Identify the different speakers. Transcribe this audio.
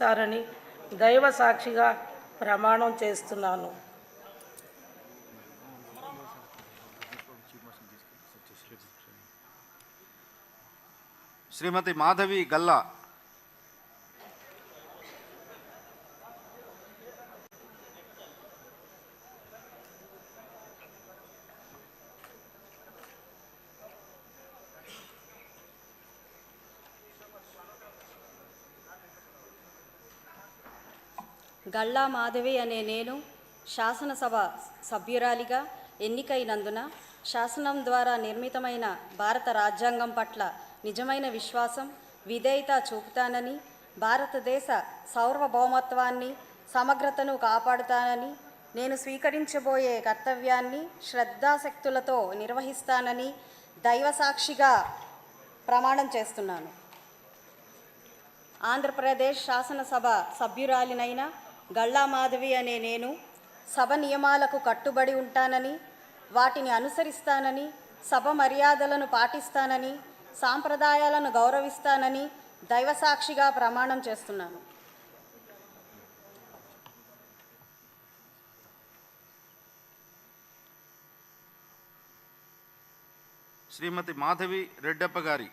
Speaker 1: చేస్తారని దైవ సాక్షిగా ప్రమాణం చేస్తున్నాను.
Speaker 2: శ్రీమతి మాధవి గల్లా
Speaker 3: గల్లా మాధవి అనే నేను శాసనసభ సభ్యురాలిగా ఎన్నికైనందున శాసనం ద్వారా నిర్మితమైన భారత రాజ్యాంగం పట్ల నిజమైన విశ్వాసం విధేయత చూపుతానని భారతదేశ సార్వభౌమత్వాన్ని సమగ్రతను కాపాడుతానని నేను స్వీకరించబోయే కర్తవ్యాన్ని శ్రద్ధాశక్తులతో నిర్వహిస్తానని దైవసాక్షిగా ప్రమాణం చేస్తున్నాను. ఆంధ్రప్రదేశ్ శాసనసభ సభ్యురాలినైన గల్లా మాధవి అనే నేను సభ నియమాలకు కట్టుబడి ఉంటానని వాటిని అనుసరిస్తానని సభ మర్యాదలను పాటిస్తానని సాంప్రదాయాలను గౌరవిస్తానని దైవసాక్షిగా ప్రమాణం చేస్తున్నాను.
Speaker 2: శ్రీమతి మాధవి రెడ్డప్ప గారి